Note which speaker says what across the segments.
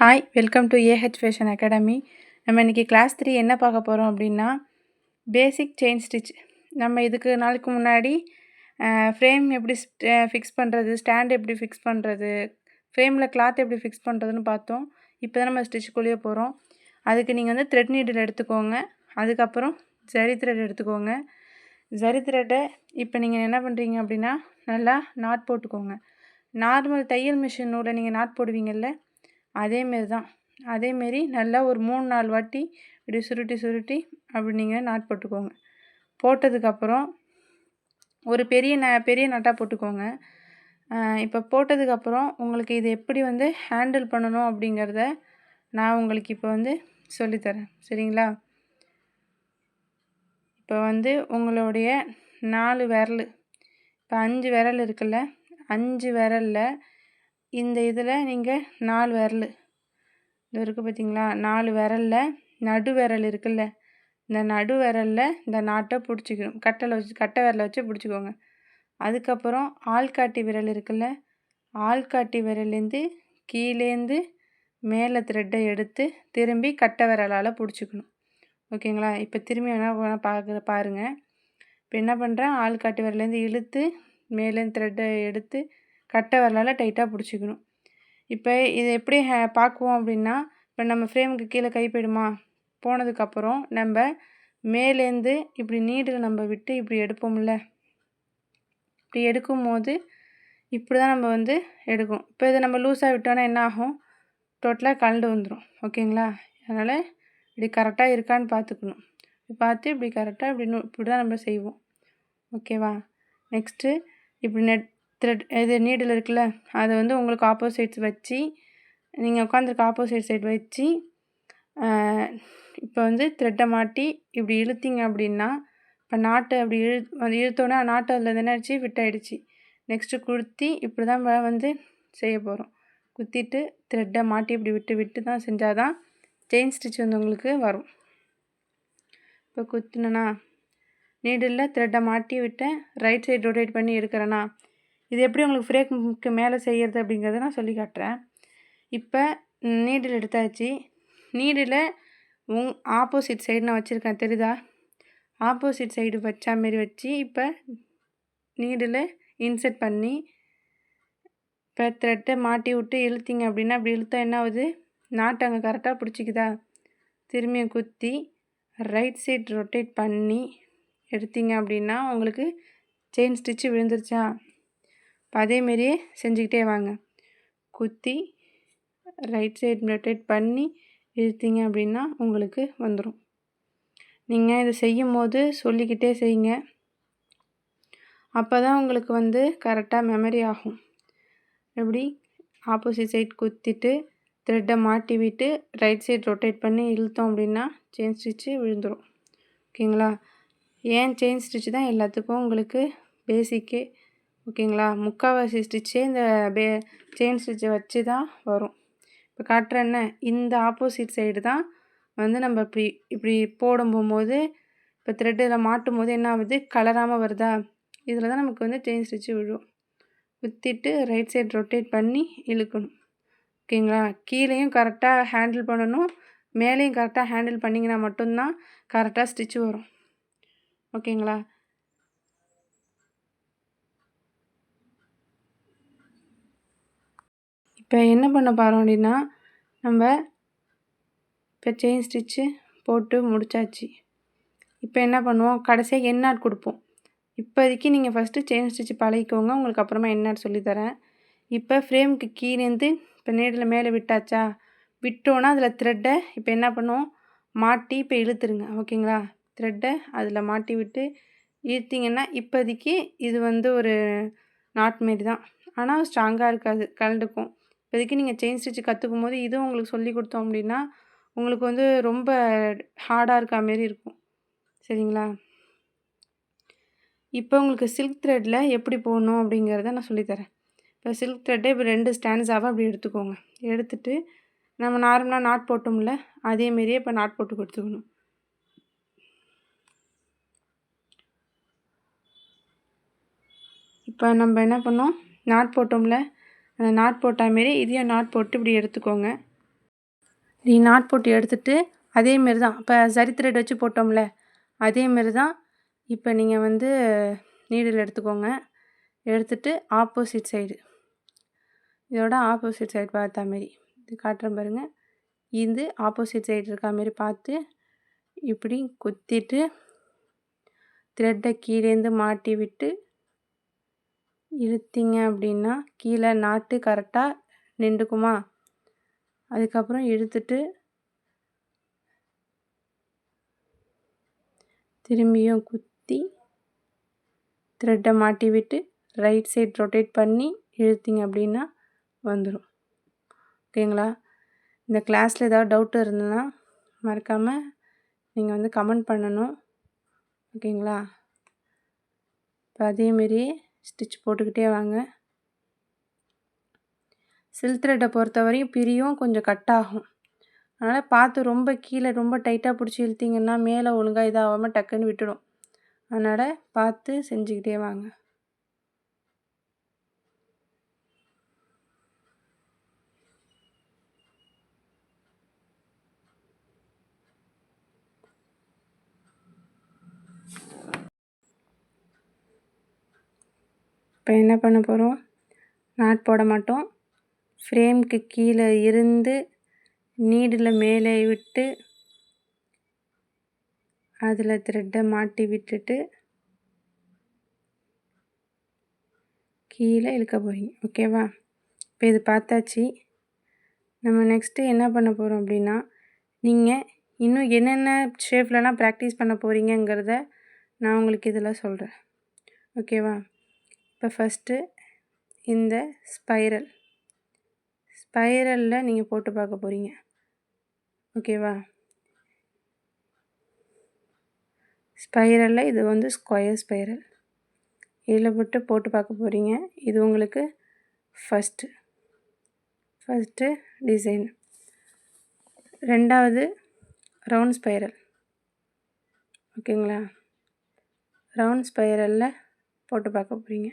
Speaker 1: Hi welcome to AH fashion academy நம்ம இன்றைக்கி class three என்ன பார்க்க போகிறோம் அப்படின்னா பேசிக் செயின் ஸ்டிச் நம்ம இதுக்கு நாளுக்கு முன்னாடி ஃப்ரேம் எப்படி ஃபிக்ஸ் பண்ணுறது ஸ்டாண்ட் எப்படி ஃபிக்ஸ் பண்ணுறது ஃப்ரேமில் கிளாத் எப்படி ஃபிக்ஸ் பண்ணுறதுன்னு பார்த்தோம். இப்போ தான் நம்ம ஸ்டிச்சுக்குள்ளேயே போகிறோம் அதுக்கு நீங்கள் வந்து த்ரெட் நீடில் எடுத்துக்கோங்க. அதுக்கப்புறம் ஜரி த்ரெட் எடுத்துக்கோங்க. ஜரி த்ரெட்டை இப்போ நீங்கள் என்ன பண்ணுறீங்க அப்படின்னா நல்லா நாட் போட்டுக்கோங்க. நார்மல் தையல் மிஷின் நீங்கள் நாட் போடுவீங்கள்ல அதேமாரி தான். அதேமாரி நல்லா ஒரு மூணு நாலு வாட்டி இப்படி சுருட்டி சுருட்டி அப்படி நீங்கள் நாட் போட்டுக்கோங்க. போட்டதுக்கப்புறம் ஒரு பெரிய ந பெரிய நட்டாக போட்டுக்கோங்க. இப்போ போட்டதுக்கப்புறம் உங்களுக்கு இது எப்படி வந்து ஹேண்டில் பண்ணணும் அப்படிங்கிறத நான் உங்களுக்கு இப்போ வந்து சொல்லித்தரேன். சரிங்களா? இப்போ வந்து உங்களுடைய நாலு விரல். இப்போ அஞ்சு விரல் இருக்குல்ல? அஞ்சு விரலில் இந்த இதில் நீங்கள் நாலு விரல். இது இருக்குது பார்த்தீங்களா? நாலு விரலில் நடு விரல் இருக்குல்ல? இந்த நடு விரலில் இந்த நாட்டை பிடிச்சிக்கணும் கட்டலை வச்சு கட்டை விரலை வச்சு பிடிச்சிக்கோங்க. அதுக்கப்புறம் ஆள்காட்டி விரல் இருக்குல்ல? ஆள்காட்டி விரலேருந்து கீழேந்து மேலே த்ரெட்டை எடுத்து திரும்பி கட்டை விரலால் பிடிச்சிக்கணும். ஓகேங்களா? இப்போ திரும்பி என்ன பார்க்குற பாருங்கள் இப்போ என்ன பண்ணுறேன் ஆள்காட்டி விரலேருந்து இழுத்து மேலேருந்து த்ரெட்டை எடுத்து கட்டை வரலால் டைட்டாக பிடிச்சிக்கணும். இப்போ இதை எப்படி ஹே பார்க்குவோம் அப்படின்னா இப்போ நம்ம ஃப்ரேமுக்கு கீழே கை போயிடுமா போனதுக்கப்புறம் நம்ம மேலேருந்து இப்படி நீடில் நம்ம விட்டு இப்படி எடுப்போம்ல. இப்படி எடுக்கும் போது இப்படி தான் நம்ம வந்து எடுக்கும். இப்போ இதை நம்ம லூஸாக விட்டோன்னா என்ன ஆகும்? டோட்டலாக கலண்டு வந்துடும் ஓகேங்களா அதனால் இப்படி கரெக்டாக இருக்கான்னு பார்த்துக்கணும் பார்த்து இப்படி கரெக்டாக இப்படி இப்படி தான் நம்ம செய்வோம். ஓகேவா நெக்ஸ்ட்டு இப்படி நெட் த்ரெட் இது நீடில் இருக்குல்ல அதை வந்து உங்களுக்கு ஆப்போசிட்ஸ் வச்சு நீங்கள் உட்காந்துருக்க ஆப்போசிட் சைட் வச்சு இப்போ வந்து த்ரெட்டை மாட்டி இப்படி இழுத்திங்க அப்படின்னா இப்போ நாட்டை அப்படி இழு அது இழுத்தோன்னே நாட்டு அதில் என்னாச்சு ஃபிட் ஆகிடுச்சு நெக்ஸ்ட்டு குடுத்தி இப்படி தான் வந்து செய்ய போகிறோம் குத்திட்டு த்ரெட்டை மாட்டி இப்படி விட்டு விட்டு தான் செஞ்சால் தான் செயின் ஸ்டிச் வந்து உங்களுக்கு வரும். இப்போ குத்துனேன்னா நீடில் த்ரெட்டை மாட்டி விட்டேன் ரைட் சைடு ரொட்டேட் பண்ணி எடுக்கிறேன்னா இது எப்படி உங்களுக்கு ஃப்ரேக்கு மேலே செய்கிறது அப்படிங்கிறத நான் சொல்லி காட்டுறேன். இப்போ நீடில் எடுத்தாச்சு. நீடில் உங் ஆப்போசிட் சைடு நான் வச்சுருக்கேன் தெரியுதா? ஆப்போசிட் சைடு வச்சா மாரி வச்சு இப்போ நீடில் இன்செர்ட் பண்ணி இப்போ த்ரெட்டை மாட்டி விட்டு இழுத்திங்க அப்படின்னா அப்படி இழுத்தா என்ன ஆகுது? நாட்டு அங்கே கரெக்டாக பிடிச்சிக்குதா? திரும்பியும் குத்தி ரைட் சைட் ரொட்டேட் பண்ணி எடுத்தீங்க அப்படின்னா உங்களுக்கு செயின் ஸ்டிச்சு விழுந்துருச்சா? இப்போ அதேமாரியே செஞ்சுக்கிட்டே வாங்க. குத்தி ரைட் சைட் ரொட்டேட் பண்ணி இழுத்தீங்க அப்படின்னா உங்களுக்கு வந்துடும் நீங்கள் இதை செய்யும் போது சொல்லிக்கிட்டே செய்யுங்க. அப்போ தான் உங்களுக்கு வந்து கரெக்டாக மெமரி ஆகும். எப்படி ஆப்போசிட் சைட் குத்திட்டு த்ரெட்டை மாட்டி விட்டு ரைட் சைட் ரொட்டேட் பண்ணி இழுத்தோம் அப்படின்னா செயின் ஸ்டிச்சு விழுந்துடும் ஓகேங்களா? ஏன் செயின் ஸ்டிச்சு தான் எல்லாத்துக்கும் உங்களுக்கு பேசிக்கே ஓகேங்களா? முக்கால்வாசி ஸ்டிச்சே இந்த பே செயின் ஸ்டிச்சை வச்சு தான் வரும். இப்போ காட்டுறேன்ன இந்த ஆப்போசிட் சைடு தான் வந்து நம்ம இப்படி இப்படி போடும் போகும்போது இப்போ த்ரெட்டில் மாட்டும் போது என்ன ஆகுது? கலராமல் வருதா? இதில் தான் நமக்கு வந்து செயின் ஸ்டிச்சு விழும். குத்திட்டு ரைட் சைடு ரொட்டேட் பண்ணி இழுக்கணும். ஓகேங்களா? கீழேயும் கரெக்டாக ஹேண்டில் பண்ணணும். மேலேயும் கரெக்டாக ஹேண்டில் பண்ணிங்கன்னா மட்டும்தான் கரெக்டாக ஸ்டிச்சு வரும். ஓகேங்களா? இப்போ என்ன பண்ண போகிறோம் அப்படின்னா நம்ம இப்போ செயின் ஸ்டிச்சு போட்டு முடித்தாச்சு இப்போ என்ன பண்ணுவோம்? கடைசியாக எண்ணாட் கொடுப்போம். இப்போதைக்கு நீங்கள் ஃபஸ்ட்டு செயின் ஸ்டிச்சு பழகிக்கோங்க. உங்களுக்கு அப்புறமா எண்ணாட் சொல்லித்தரேன் இப்போ ஃப்ரேமுக்கு கீழேருந்து இப்போ நேரில் மேலே விட்டாச்சா? விட்டோன்னா அதில் த்ரெட்டை இப்போ என்ன பண்ணுவோம்? மாட்டி இப்போ இழுத்துருங்க. ஓகேங்களா? த்ரெட்டை அதில் மாட்டி விட்டு இழுத்திங்கன்னா இப்போதைக்கு இது வந்து ஒரு நாட் மாரி தான். ஆனால் ஸ்ட்ராங்காக இருக்காது. கலண்டுக்கும் இப்போதைக்கு நீங்கள் செயின் ஸ்டிச்சு கற்றுக்கும் போது இதுவும் உங்களுக்கு சொல்லி கொடுத்தோம் அப்படின்னா உங்களுக்கு வந்து ரொம்ப ஹார்டாக இருக்கா மாரி இருக்கும். சரிங்களா? இப்போ உங்களுக்கு சில்க் த்ரெட்டில் எப்படி போடணும் அப்படிங்கிறத நான் சொல்லித்தரேன் இப்போ சில்க் த்ரெட்டை இப்போ ரெண்டு ஸ்டாண்ட்ஸாக அப்படி எடுத்துக்கோங்க. எடுத்துட்டு நம்ம நார்மலாக நாட் போட்டோம்ல அதேமாரியே இப்போ நாட் போட்டு கொடுத்துக்கணும். இப்போ நம்ம என்ன பண்ணோம்? நாட் போட்டோம்ல நாட் போட்டால் மாரி இதையும் நாட் போட்டு இப்படி எடுத்துக்கோங்க. நீ நாட் போட்டு எடுத்துட்டு அதேமாரி தான். இப்போ சரி த்ரெட் வச்சு போட்டோம்ல. அதேமாரி தான் இப்போ நீங்கள் வந்து நீடில் எடுத்துக்கோங்க. எடுத்துட்டு ஆப்போசிட் சைடு இதோட ஆப்போசிட் சைடு பார்த்தா மாரி. இது காட்டுறேன் பாருங்கள் இது ஆப்போசிட் சைடு இருக்கா மாரி பார்த்து இப்படி குத்திட்டு த்ரெட்டை கீழேருந்து மாட்டி விட்டு இழுத்தீங்க அப்படின்னா கீழே நாட்டு கரெக்டாக நின்றுக்குமா? அதுக்கப்புறம் இழுத்துட்டு திரும்பியும் குத்தி த்ரெட்டை மாட்டி விட்டு ரைட் சைட் ரொட்டேட் பண்ணி இழுத்தீங்க அப்படின்னா வந்துடும் ஓகேங்களா இந்த கிளாஸில் ஏதாவது டவுட் இருந்ததுன்னா மறக்காமல் நீங்கள் வந்து கமெண்ட் பண்ணணும். ஓகேங்களா இப்போ அதேமாரியே ஸ்டிச் போட்டுக்கிட்டே வாங்க. சில்க் த்ரெட்டை பொறுத்த வரையும் பிரியும் கொஞ்சம் கட் ஆகும் அதனால் பார்த்து ரொம்ப கீழே ரொம்ப டைட்டாக பிடிச்சி இழுத்திங்கன்னா மேலே ஒழுங்காக இதாகாமல் டக்குன்னு விட்டுடும். அதனால் பார்த்து செஞ்சுக்கிட்டே வாங்க. இப்போ என்ன பண்ண போகிறோம் நாட் போட மாட்டோம். ஃப்ரேம்க்கு கீழே இருந்து நீடில் மேலே விட்டு அதில் த்ரெட்டை மாட்டி விட்டுட்டு கீழே இழுக்க போகிறீங்க ஓகேவா இப்போ இது பார்த்தாச்சு. நம்ம நெக்ஸ்ட்டு என்ன பண்ண போகிறோம் அப்படின்னா நீங்கள் இன்னும் என்னென்ன ஷேப்லலாம் ப்ராக்டிஸ் பண்ண போகிறீங்கங்கிறத நான் உங்களுக்கு இதில் சொல்கிறேன் ஓகேவா இப்போ ஃபஸ்ட்டு இந்த ஸ்பைரல் ஸ்பைரலில் நீங்கள் போட்டு பார்க்க போகிறீங்க ஓகேவா ஸ்பைரலில் இது வந்து ஸ்கொயர் ஸ்பைரல் இதில் போட்டு போட்டு பார்க்க போகிறீங்க இது உங்களுக்கு ஃபஸ்ட்டு ஃபஸ்ட்டு டிசைன் ரெண்டாவது ரவுண்ட் ஸ்பைரல் ஓகேங்களா ரவுண்ட் ஸ்பைரலில் போட்டு பார்க்க போகிறீங்க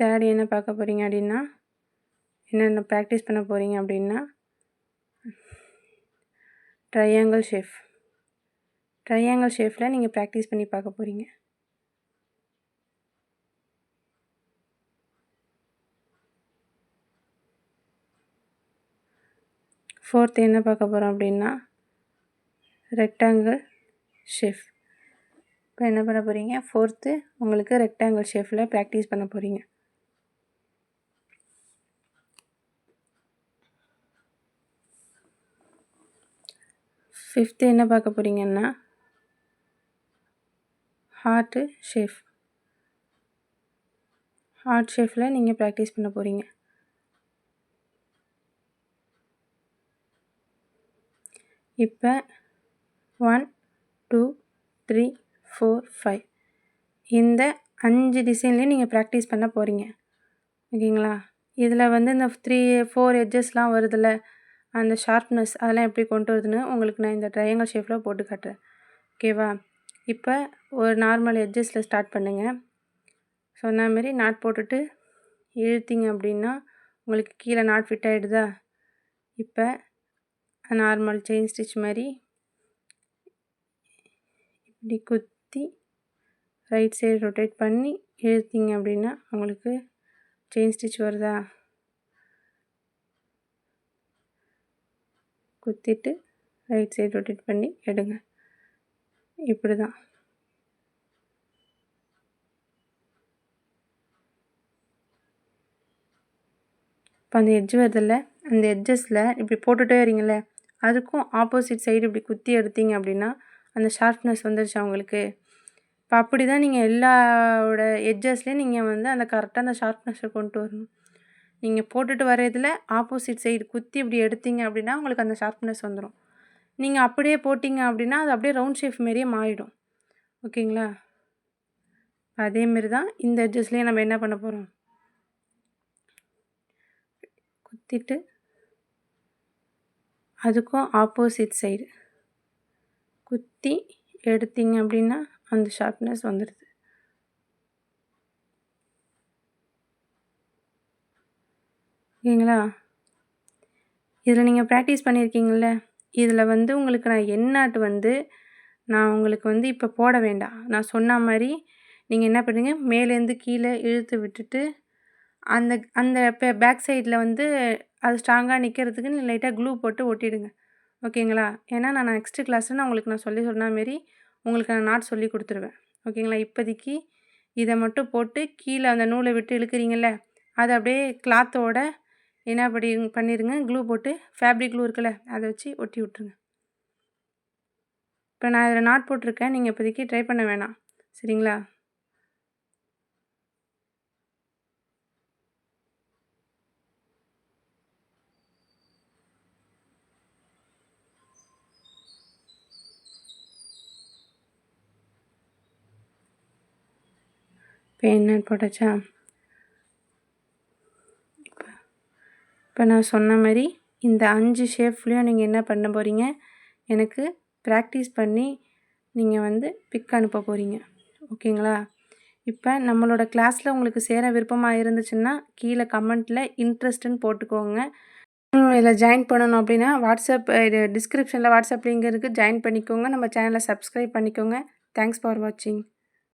Speaker 1: தேர்ட் என்ன பார்க்க போகிறீங்க அப்படின்னா என்னென்ன ப்ராக்டிஸ் பண்ண போகிறீங்க அப்படின்னா ட்ரையாங்கிள் ஷேஃப் ட்ரையாங்கிள் ஷேஃபில் நீங்கள் ப்ராக்டிஸ் பண்ணி பார்க்க போகிறீங்க ஃபோர்த் என்ன பார்க்க போகிறோம் அப்படின்னா ரெக்டாங்கிள் ஷேஃப் இப்போ என்ன பண்ண போகிறீங்க ஃபோர்த்து உங்களுக்கு ரெக்டாங்கிள் ஷேஃபில் ப்ராக்டிஸ் பண்ண போகிறீங்க ஃபிஃப்த்து என்ன பார்க்க போகிறீங்கன்னா ஹார்ட்டு ஷேஃப் ஹார்ட் ஷேஃபில் நீங்கள் ப்ராக்டிஸ் பண்ண போகிறீங்க இப்போ one two three four five இந்த அஞ்சு டிசைன்லேயும் நீங்கள் ப்ராக்டிஸ் பண்ண போகிறீங்க ஓகேங்களா? இதில் வந்து இந்த த்ரீ ஃபோர் எட்ஜஸ்லாம் வருதில்ல. அந்த ஷார்ப்னஸ் அதெல்லாம் எப்படி கொண்டு வருதுன்னு உங்களுக்கு நான் இந்த ட்ரையாங்கல் ஷேப்பில் போட்டு காட்டுறேன். ஓகேவா இப்போ ஒரு நார்மல் எட்ஜஸில் ஸ்டார்ட் பண்ணுங்கள் சொன்ன மாரி நாட் போட்டுட்டு இழுத்திங்க அப்படின்னா உங்களுக்கு கீழே நாட் ஃபிட் ஆகிடுதா இப்போ நார்மல் செயின் ஸ்டிச் மாதிரி இப்படி குத்தி ரைட் சைடு ரொட்டேட் பண்ணி இழுத்திங்க அப்படின்னா உங்களுக்கு செயின் ஸ்டிச் வருதா? குத்திட்டு ரைட் சைடு ரொட்டேட் பண்ணி எடுங்க. இப்படி தான் இப்போ அந்த எட்ஜ் வருதில்ல அந்த எட்ஜஸில் இப்படி போட்டுகிட்டே வரீங்கள அதுக்கும் ஆப்போசிட் சைடு இப்படி குத்தி எடுத்தீங்க அப்படின்னா அந்த ஷார்ப்னஸ் வந்துருச்சு அவங்களுக்கு இப்போ அப்படி தான் நீங்கள் எல்லாவோட எட்ஜஸ்லேயும் நீங்கள் வந்து அந்த கரெக்டாக அந்த ஷார்ப்னஸை கொண்டு வரணும். நீங்கள் போட்டுட்டு வர இதில் ஆப்போசிட் சைடு குத்தி இப்படி எடுத்தீங்க அப்படின்னா உங்களுக்கு அந்த ஷார்ப்னஸ் வந்துடும் நீங்கள் அப்படியே போட்டிங்க அப்படின்னா அது அப்படியே ரவுண்ட் ஷேப் மாரியே மாறிடும். ஓகேங்களா? அதேமாரி தான் இந்த எட்ஜஸ்லேயே நம்ம என்ன பண்ண போகிறோம் குத்திட்டு அதுக்கும் ஆப்போசிட் சைடு குத்தி எடுத்தீங்க அப்படின்னா அந்த ஷார்ப்னஸ் வந்துடுது ஓகேங்களா? இதில் நீங்கள் ப்ராக்டிஸ் பண்ணியிருக்கீங்கள்ல இதில் வந்து உங்களுக்கு நான் என்னாட்டு வந்து நான் உங்களுக்கு வந்து இப்போ போட வேண்டாம். நான் சொன்ன மாதிரி நீங்கள் என்ன பண்ணுங்க மேலேருந்து கீழே இழுத்து விட்டுட்டு அந்த அந்த பே பேக் சைடில் வந்து அது ஸ்ட்ராங்காக நிற்கிறதுக்கு நீ லைட்டாக க்ளூ போட்டு ஒட்டிடுங்க. ஓகேங்களா? ஏன்னா நான் நெக்ஸ்ட்டு கிளாஸில் நான் உங்களுக்கு நான் சொல்லி சொன்ன மாரி உங்களுக்கு நான் நாட் சொல்லி கொடுத்துருவேன். ஓகேங்களா? இப்போதைக்கு இதை மட்டும் போட்டு கீழே அந்த நூலை விட்டு இழுக்கிறீங்கள அதை அப்படியே கிளாத்தோட என்ன படி பண்ணிடுங்க க்ளூ போட்டு ஃபேப்ரிக் க்ளூ இருக்குல்ல அதை வச்சு ஒட்டி விட்ருங்க இப்போ நான் இதில் நாட் போட்டிருக்கேன். நீங்கள் இப்போதைக்கு ட்ரை பண்ண வேணாம். சரிங்களா? இப்போ என்ன போட்டாச்சா? இப்போ நான் சொன்ன மாதிரி இந்த அஞ்சு ஷேப்லேயும் நீங்கள் என்ன பண்ண போகிறீங்க எனக்கு ப்ராக்டிஸ் பண்ணி நீங்கள் வந்து பிக் அனுப்ப போகிறீங்க ஓகேங்களா? இப்போ நம்மளோட கிளாஸில் உங்களுக்கு சேர விருப்பமாக இருந்துச்சுன்னா கீழே கமெண்ட்டில் இன்ட்ரெஸ்ட்டுன்னு போட்டுக்கோங்க. இதில் ஜாயின் பண்ணணும் அப்படின்னா வாட்ஸ்அப் இது டிஸ்கிரிப்ஷனில் வாட்ஸ்அப் லிங்க் இருக்குது ஜாயின் பண்ணிக்கோங்க. நம்ம சேனலை சப்ஸ்கிரைப் பண்ணிக்கோங்க. தேங்க்ஸ் ஃபார் வாட்சிங்